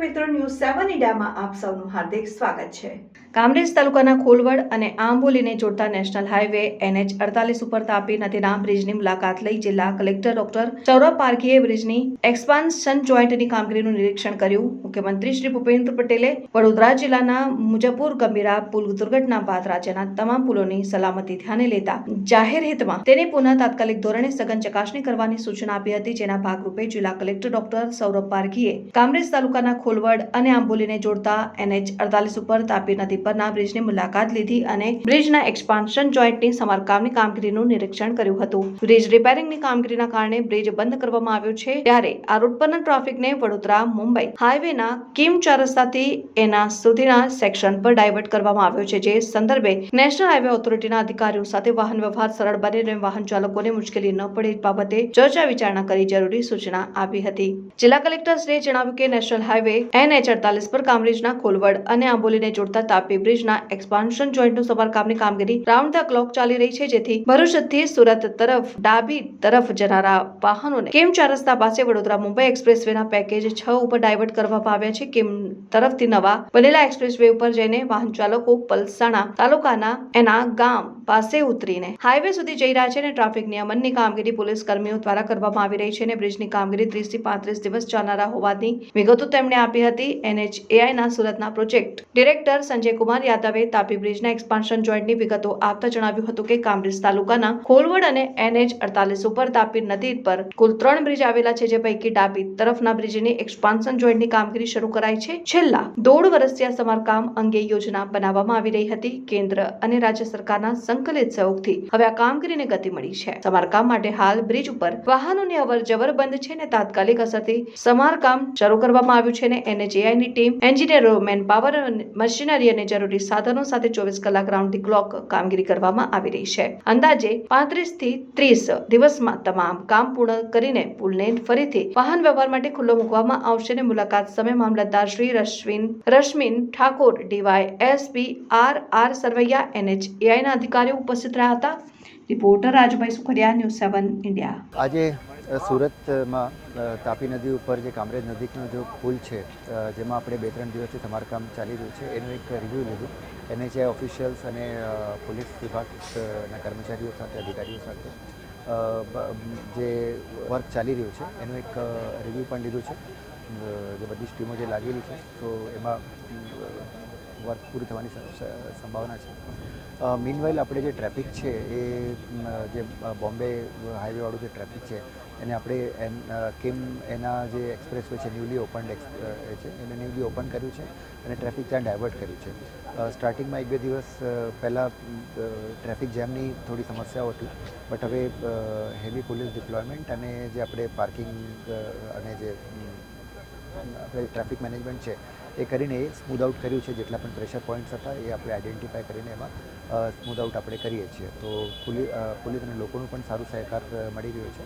મીડિયામાં આપ સૌનું હાર્દિક સ્વાગત છે. કામરેજ તાલુકાના ખોલવડ અને આંબોલીને જોડતા નેશનલ હાઈવે એનએચ અડતાલીસ ઉપર તાપી નદીના બ્રિજની મુલાકાત લઈ જિલ્લા કલેક્ટર ડોક્ટર સૌરભ પારખીએ બ્રિજની એક્સપાન્શન જોઈન્ટની કામગીરીનું નિરીક્ષણ કર્યું. મુખ્યમંત્રી શ્રી ભૂપેન્દ્ર પટેલે વડોદરા જિલ્લાના મુજપુર ગંભીરા પુલ દુર્ઘટના બાદ રાજ્યના તમામ પુલોની સલામતી ધ્યાને લેતા જાહેર હિતમાં તેની પુનઃ તાત્કાલિક ધોરણે સઘન ચકાસણી કરવાની સૂચના આપી હતી. જેના ભાગરૂપે જિલ્લા કલેક્ટર ડોક્ટર સૌરભ પારખીએ કામરેજ તાલુકાના ખોલવડ અને આંબોલીને જોડતા એનએચ અડતાલીસ ઉપર તાપી નદી પરના બ્રિજની મુલાકાત લીધી અને બ્રિજના એક્સપાન્શન જોઈન્ટની સમારકામની કામગીરીનું નિરીક્ષણ કર્યું હતું. બ્રિજ રિપેરિંગની કામગીરીના કારણે બ્રિજ બંધ કરવામાં આવ્યો છે ત્યારે આ રૂટ પરના ટ્રાફિકને વડોદરા, મુંબઈ હાઈવેના કિમ ચાર એના સુધીના સેક્શન પર ડાયવર્ટ કરવામાં આવ્યો છે, જે સંદર્ભે નેશનલ હાઈવે ઓથોરિટીના અધિકારીઓ સાથે વાહન વ્યવહાર સરળ બને અને વાહન ચાલકોને મુશ્કેલી ન પડે બાબતે ચર્ચા વિચારણા કરી જરૂરી સૂચના આપી હતી. જિલ્લા કલેક્ટરશ્રીએ જણાવ્યું કે નેશનલ હાઈવે એનએચ અડતાલીસ પર કામરેજના કોલવડ અને આંબોલીને જોડતા તાપી બ્રિજના એક્સપાન્શન જોઈન્ટનું સમારકામની કામગીરી રાઉન્ડ ધ ક્લોક ચાલી રહી છે, જેથી ભરૂચથી સુરત તરફ, ડાબી તરફ જનારા વાહનોને કેમ ચાર રસ્તા પાસે વડોદરા મુંબઈ એક્સપ્રેસવેના પેકેજ છ ઉપર ડાયવર્ટ કરવામાં આવ્યા છે, કેમ તરફથી નવા બનેલા એક્સપ્રેસવે ઉપર જઈને વાહન ચાલકો પલસાણા તાલુકાના એના ગામ પાસે ઉતરીને હાઈવે સુધી જઈ રહ્યા છે અને ટ્રાફિક નિયમનની કામગીરી પોલીસ કર્મીઓ દ્વારા કરવામાં આવી રહી છે અને બ્રિજની કામગીરી ત્રીસથી પાંત્રીસ દિવસ ચાલનારા હોવાની વિગતો તેમણે આપી હતી એનએચએઆઈના સુરતના પ્રોજેક્ટ. ડિરેક્ટર સંજય કુમાર યાદવે તાપી બ્રિજના એક્સપાન્શન જોઈન્ટની વિગતો આપતા જણાવ્યું હતું કે કામરેજ તાલુકાના ખોલવડ અને એનએચ અડતાલીસ ઉપર તાપી નદી પર કુલ ત્રણ બ્રિજ આવેલા છે, જે પૈકી ડાબી તરફના બ્રિજની એક્સપાન્શન જોઈન્ટની કામગીરી શરૂ કરાઈ છે. છેલ્લા દોઢ વર્ષથી સમારકામ અંગે યોજના બનાવવામાં આવી રહી હતી. કેન્દ્ર અને રાજ્ય સરકારના સંકલિત સહયોગથી હવે આ કામગીરીને ગતિ મળી છે. સમારકામ માટે હાલ બ્રિજ ઉપર વાહનોની અવર જવર બંધ છે ને તાત્કાલિક અસરથી સમારકામ શરૂ કરવામાં આવ્યું છે અને એનએચએઆઈની ટીમ એન્જિનિયરો મેનપાવર મશીનરી અને જરૂરી સાધનો સાથે ચોવીસ કલાક રાઉન્ડ ધી ક્લોક કામગીરી કરવામાં આવી રહી છે. અંદાજે પાંત્રીસથી ત્રીસ દિવસમાં તમામ કામ પૂર્ણ કરીને પુલને ફરીથી વાહન વ્યવહાર માટે ખુલ્લો મૂકવામાં આવશે અને મુલાકાત સમય મામલતદાર Shri Rashwin, Rashmin Thakor D Y S P R R Sarvaiya એનએચએઆઈના અધિકારીઓ ઉપસ્થિત રહ્યા હતા. Reporter Rajbhai Sukhadia news seven India આજે સુરતમાં તાપી નદી ઉપર જે કામરેજ નજીકનો જો પુલ છે જેમાં આપણે બે ત્રણ દિવસથી સમારકામ ચાલી રહ્યું છે, એનું એક રિવ્યૂ લીધું. એનએચઆઈ ઓફિશિયલ્સ અને પોલીસ વિભાગના કર્મચારીઓ સાથે, અધિકારીઓ સાથે જે વર્ક ચાલી રહ્યું છે, એનું એક રિવ્યૂ પણ લીધું છે. જે બધી જ ટીમો જે લાગેલી છે, તો એમાં વર્ક પૂરું થવાની સંભાવના છે. મીનવાઇલ આપણે જે ટ્રાફિક છે, એ જે બોમ્બે હાઈવેવાળું જે ટ્રાફિક છે એને આપણે એમ કેમ એના જે એક્સપ્રેસ વે છે ન્યૂલી ઓપન છે, એને ન્યૂલી ઓપન કર્યું છે અને ટ્રાફિક ત્યાં ડાયવર્ટ કર્યું છે. સ્ટાર્ટિંગમાં એક બે દિવસ પહેલાં ટ્રાફિક જેમની થોડી સમસ્યાઓ હતી બટ હવે હેવી પોલીસ ડિપ્લોયમેન્ટ અને જે આપણે પાર્કિંગ અને જે આપણે ટ્રાફિક મેનેજમેન્ટ છે, એ કરીને સ્મૂધ આઉટ કર્યું છે. જેટલા પણ પ્રેશર પોઈન્ટ્સ હતા, એ આપણે આઈડેન્ટિફાય કરીને એમાં સ્મૂધ આઉટ આપણે કરીએ છીએ. તો પોલીસ અને લોકોનું પણ સારું સહકાર મળી રહ્યો છે.